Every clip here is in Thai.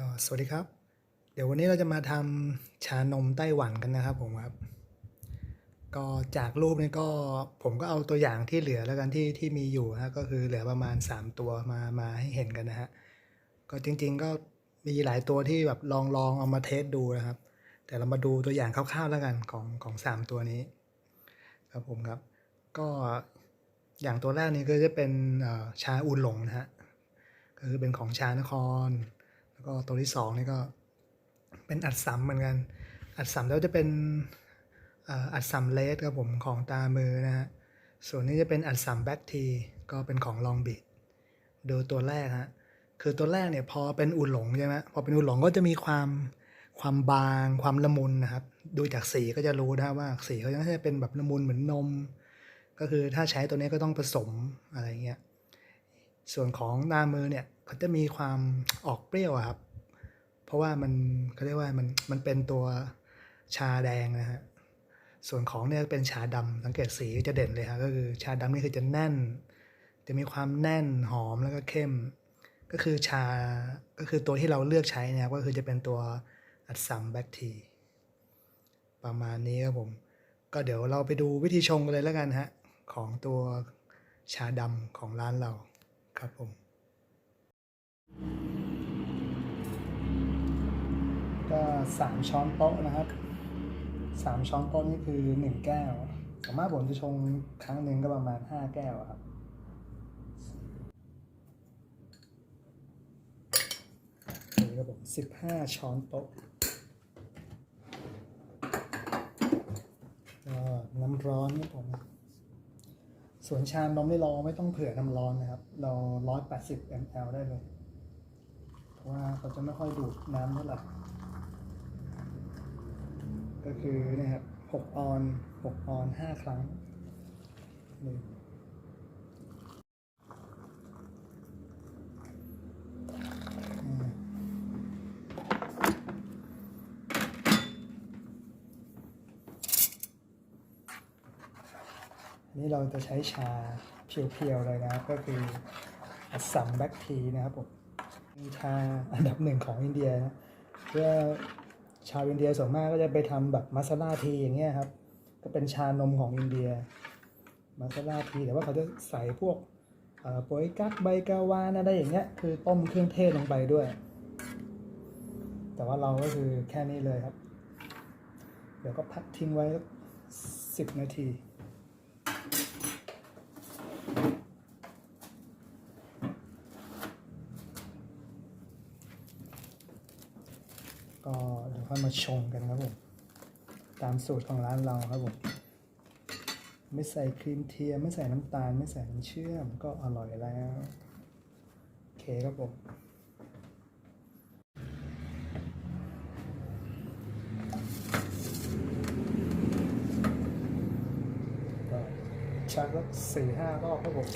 ก็สวัสดีครับ เดี๋ยววันนี้เราจะมาทำชานมไต้หวันกันนะครับผมครับ ก็จากรูปนี้ก็ผมก็เอาตัวอย่างที่เหลือแล้วกันที่ที่มีอยู่นะก็คือเหลือประมาณ 3 ตัวมามาให้เห็นกันนะฮะก็จริง ๆ ก็มีหลายตัวที่แบบลองลองเอามาเทสดูนะครับ แต่เรามาดูตัวอย่างคร่าวๆแล้วกันของของสามตัวนี้ ครับผมครับ ก็อย่างตัวแรกนี้ก็จะเป็นเอ่อชาอูหลงนะฮะก็คือเป็นของชานคร แล้วก็ตัวที่สองนี่ก็เป็นอัดสัมเหมือนกัน อัดสัมแล้วจะเป็นอัดสัมเลสครับผมของตามือนะฮะ ส่วนนี้จะเป็นอัดสัมแบ็กทีก็เป็นของลองบิดดูตัวแรกฮะ คือตัวแรกเนี่ยพอเป็นอูหลงใช่ไหมพอเป็นอูหลงก็จะมีความความบางความละมุนนะครับ ดูจากสีก็จะรู้นะว่าสีเขาจะเป็นแบบละมุนเหมือนนม ก็คือถ้าใช้ตัวนี้ก็ต้องผสมอะไรเงี้ย ส่วนของหน้ามือเนี่ย เขาจะมีความออกเปรี้ยวครับ เพราะว่ามันเขาเรียกว่ามันมันเป็นตัวชาแดงนะฮะส่วนของเนี่ยเป็นชาดำสังเกตสีจะเด่นเลยครับก็คือชาดำนี่คือจะแน่น จะมีความแน่นหอมแล้วก็เข้ม ก็คือชาก็คือตัวที่เราเลือกใช้นะครับก็คือจะเป็นตัวอัดสัมแบคทีประมาณนี้ครับผม ก็เดี๋ยวเราไปดูวิธีชงกันเลยแล้วกันฮะ ของตัวชาดำของร้านเราครับผม ก็สามช้อนโต๊ะนะครับสามช้อนโต๊ะนี่คือหนึ่งแก้วสามารถผมจะชงครั้งหนึ่งก็ประมาณห้าแก้วครับนี่ครับผมสิบห้าช้อนโต๊ะก็น้ำร้อนครับผมส่วนชานมนี่เราไม่ต้องเผื่อน้ำร้อนนะครับ เราร้อยแปดสิบ ml ได้เลย ว่าเขาจะไม่ค่อยดูดน้ำเท่าไหร่ก็คือนะครับหกออนหกออนห้าครั้งหนึ่งนนี้เราจะใช้ชาเพียวๆเลยนะก็คืออัสสัมแบล็กทีนะครับผม มีชาอันดับหนึ่งของอินเดียนะเพื่อชาวอินเดียส่วนมากก็จะไปทำแบบมาซาลาทีอย่างเงี้ยครับ ก็เป็นชานมของอินเดียมาซาลาทีแต่ว่าเขาจะใส่พวกโปยกักใบกาวานอะไรอย่างเงี้ยคือต้มเครื่องเทศลงไปด้วย แต่ว่าเราก็คือแค่นี้เลยครับ เดี๋ยวก็พักทิ้งไว้สิบนาที ก็มาชงกันครับผม ตามสูตรของร้านเราครับผม ไม่ใส่ครีมเทียม ไม่ใส่น้ำตาล ไม่ใส่น้ำเชื่อม ก็อร่อยแล้ว โอเคครับผมชักแล้วสี่ห้ารอบครับผม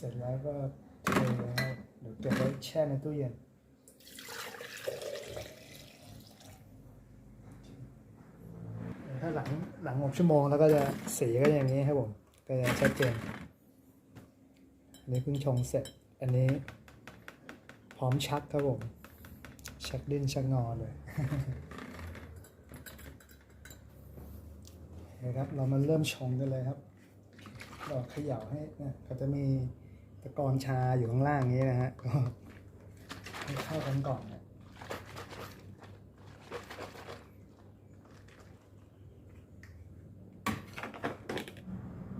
เสร็จแล้วก็เทนะครับเดี๋ยวเก็บไว้แช่ในตู้เย็นถ้าหลังหลังหกชั่วโมงแล้วก็จะสีก็อย่างนี้ครับผมก็จะชัดเจนนนี้เพิ่งชงเสร็จ อันนี้พร้อมชักครับผม ชักดิ้นชักงอเลยนะครับเรามาเริ่มชงกันเลยครับ เราเขย่าให้นะก็จะมี ตะกอนชาอยู่ข้างล่างนี้นะฮะก็ให้เข้ากันก่อนนะ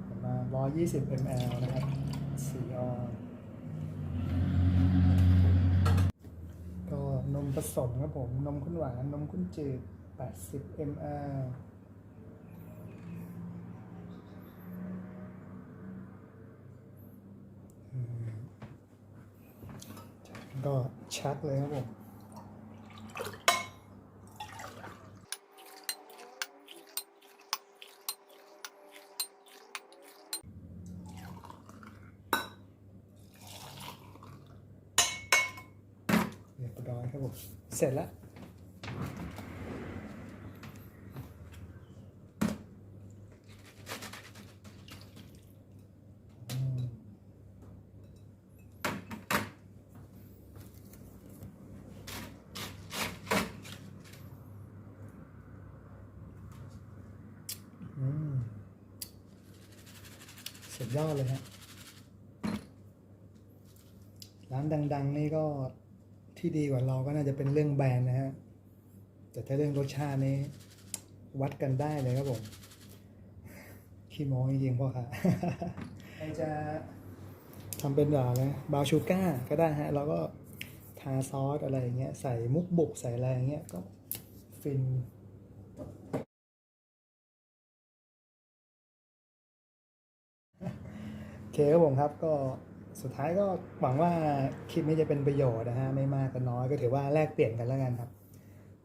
ประมาณ120 ml นะครับสี่ออนก็นมผสมครับผม นมข้นหวาน นมข้นจืด80 ml ก็ชัดเลยครับผมเรีบอยเสร็จแล้ว สุดยอดเลยฮะร้านดัง ๆ นี่ก็ที่ดีกว่าเราก็น่าจะเป็นเรื่องแบรนด์นะฮะ แต่ถ้าเรื่องรสชาตินี่วัดกันได้เลยครับผมขี้โม้จริงๆพ่อค่ะใครจะทำเป็นแบบอะไรบาวชูก้าก็ได้ฮะ เราก็ทาซอสอะไรอย่างเงี้ย ใส่มุกบุกใส่อะไรอย่างเงี้ย ก็ฟิน เคครับผมครับก็สุดท้ายก็หวังว่าคลิปนี้จะเป็นประโยชน์นะฮะไม่มากก็น้อยก็ถือว่าแลกเปลี่ยนกันแล้วกันครับ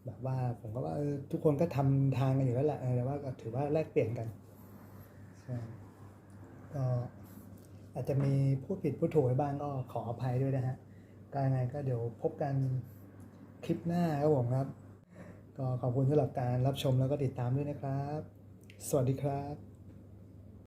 แบบว่าผมก็ว่าออทุกคนก็ทำทางกันอยู่แล้วแหละแต่ว่าก็ถือว่าแลกเปลี่ยนกันใช่ก็อาจจะมีพูดผิดพูดถูกไปบ้างก็ขออภัยด้วยนะฮะก็ยังไงก็เดี๋ยวพบกันคลิปหน้าครับผมครับ ก็ขอบคุณสำหรับการรับชมแล้วก็ติดตามด้วยนะครับ สวัสดีครับ